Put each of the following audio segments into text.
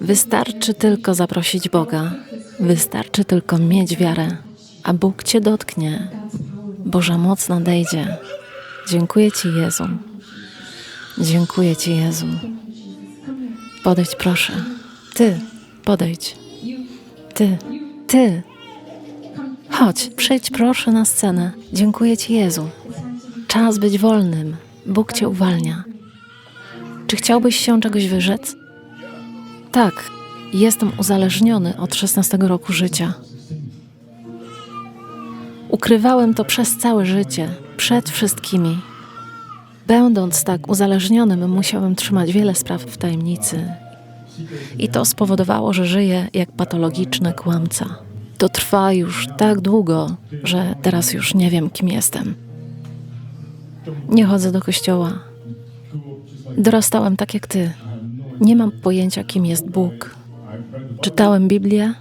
Wystarczy tylko zaprosić Boga, wystarczy tylko mieć wiarę, a Bóg cię dotknie. Boża moc nadejdzie. Dziękuję Ci, Jezu. Dziękuję Ci, Jezu. Podejdź, proszę. Ty, podejdź. Ty, ty. Chodź, przyjdź proszę na scenę. Dziękuję Ci, Jezu. Czas być wolnym. Bóg Cię uwalnia. Czy chciałbyś się czegoś wyrzec? Tak, jestem uzależniony od 16 roku życia. Ukrywałem to przez całe życie, przed wszystkimi. Będąc tak uzależnionym, musiałem trzymać wiele spraw w tajemnicy. I to spowodowało, że żyję jak patologiczny kłamca. To trwa już tak długo, że teraz już nie wiem, kim jestem. Nie chodzę do kościoła. Dorastałem tak jak ty. Nie mam pojęcia, kim jest Bóg. Czytałem Biblię,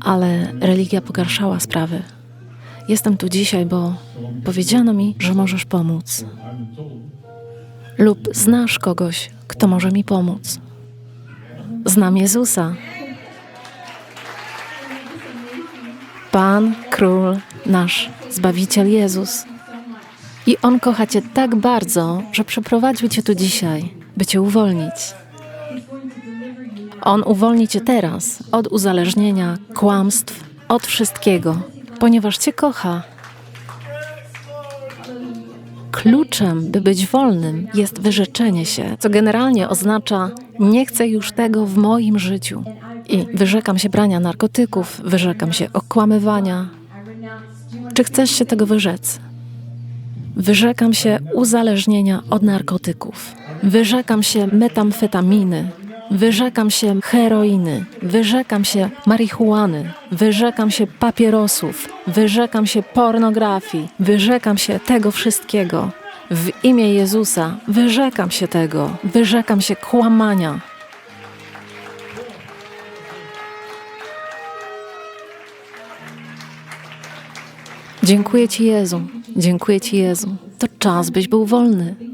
ale religia pogarszała sprawy. Jestem tu dzisiaj, bo powiedziano mi, że możesz pomóc. Lub znasz kogoś, kto może mi pomóc. Znam Jezusa. Pan, Król, nasz Zbawiciel Jezus. I On kocha Cię tak bardzo, że przeprowadził Cię tu dzisiaj, by Cię uwolnić. On uwolni Cię teraz od uzależnienia, kłamstw, od wszystkiego, ponieważ Cię kocha. Kluczem, by być wolnym, jest wyrzeczenie się, co generalnie oznacza: Nie chcę już tego w moim życiu. I wyrzekam się brania narkotyków, wyrzekam się okłamywania. Czy chcesz się tego wyrzec? Wyrzekam się uzależnienia od narkotyków. Wyrzekam się metamfetaminy. Wyrzekam się heroiny. Wyrzekam się marihuany. Wyrzekam się papierosów. Wyrzekam się pornografii. Wyrzekam się tego wszystkiego. W imię Jezusa wyrzekam się tego. Wyrzekam się kłamania. Dziękuję Ci, Jezu. Dziękuję Ci, Jezu. To czas, byś był wolny.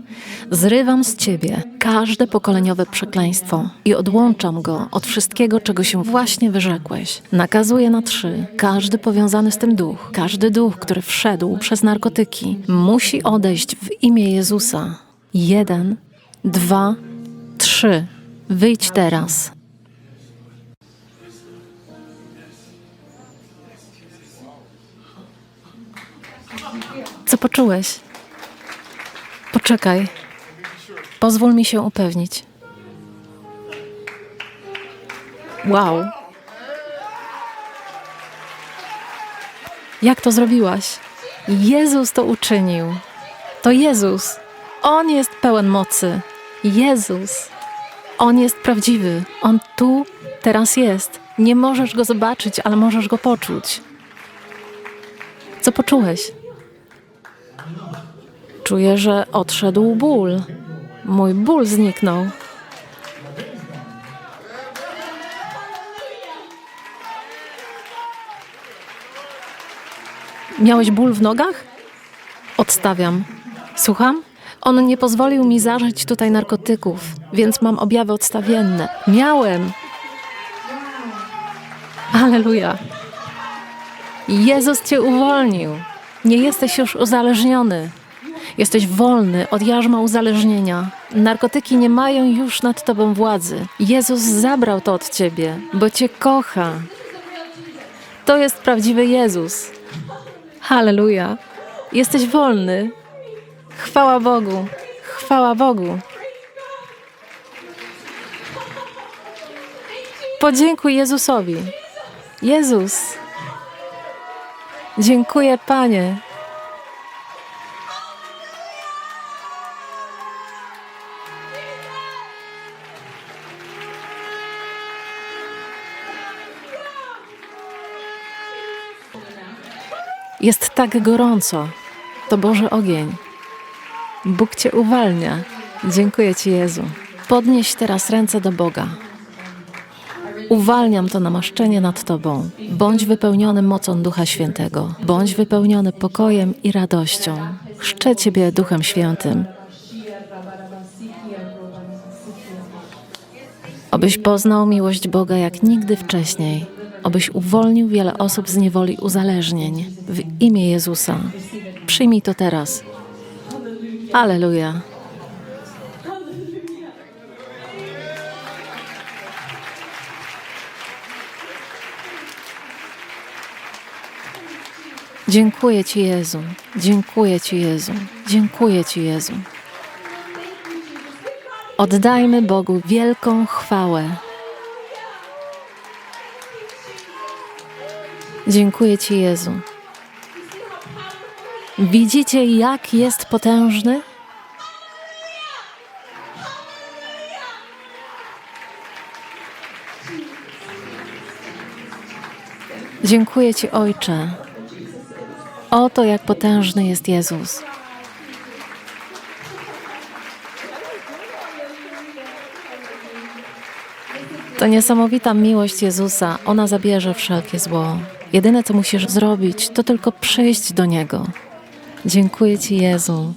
Zrywam z Ciebie każde pokoleniowe przekleństwo i odłączam go od wszystkiego, czego się właśnie wyrzekłeś. Nakazuję na trzy. Każdy powiązany z tym duch, każdy duch, który wszedł przez narkotyki, musi odejść w imię Jezusa. Jeden, dwa, trzy. Wyjdź teraz. Co poczułeś? Poczekaj. Pozwól mi się upewnić. Wow. Jak to zrobiłaś? Jezus to uczynił. To Jezus. On jest pełen mocy. Jezus. On jest prawdziwy. On tu, teraz jest. Nie możesz go zobaczyć, ale możesz go poczuć. Co poczułeś? Czuję, że odszedł ból. Mój ból zniknął. Miałeś ból w nogach? Odstawiam. Słucham? On nie pozwolił mi zażyć tutaj narkotyków, więc mam objawy odstawienne. Miałem. Aleluja. Jezus cię uwolnił. Nie jesteś już uzależniony. Jesteś wolny od jarzma uzależnienia. Narkotyki nie mają już nad tobą władzy. Jezus zabrał to od ciebie, bo cię kocha. To jest prawdziwy Jezus. Halleluja. Jesteś wolny. Chwała Bogu. Chwała Bogu. Podziękuj Jezusowi. Jezus. Dziękuję, Panie. Jest tak gorąco. To Boży ogień. Bóg Cię uwalnia. Dziękuję Ci, Jezu. Podnieś teraz ręce do Boga. Uwalniam to namaszczenie nad Tobą. Bądź wypełniony mocą Ducha Świętego. Bądź wypełniony pokojem i radością. Chrzczę Ciebie Duchem Świętym. Obyś poznał miłość Boga jak nigdy wcześniej. Obyś uwolnił wiele osób z niewoli uzależnień. W imię Jezusa. Przyjmij to teraz. Aleluja. Dziękuję Ci, Jezu. Dziękuję Ci, Jezu. Dziękuję Ci, Jezu. Oddajmy Bogu wielką chwałę. Dziękuję Ci, Jezu. Widzicie, jak jest potężny? Dziękuję Ci, Ojcze. Oto jak potężny jest Jezus. To niesamowita miłość Jezusa. Ona zabierze wszelkie zło. Jedyne, co musisz zrobić, to tylko przyjść do Niego. Dziękuję Ci, Jezu.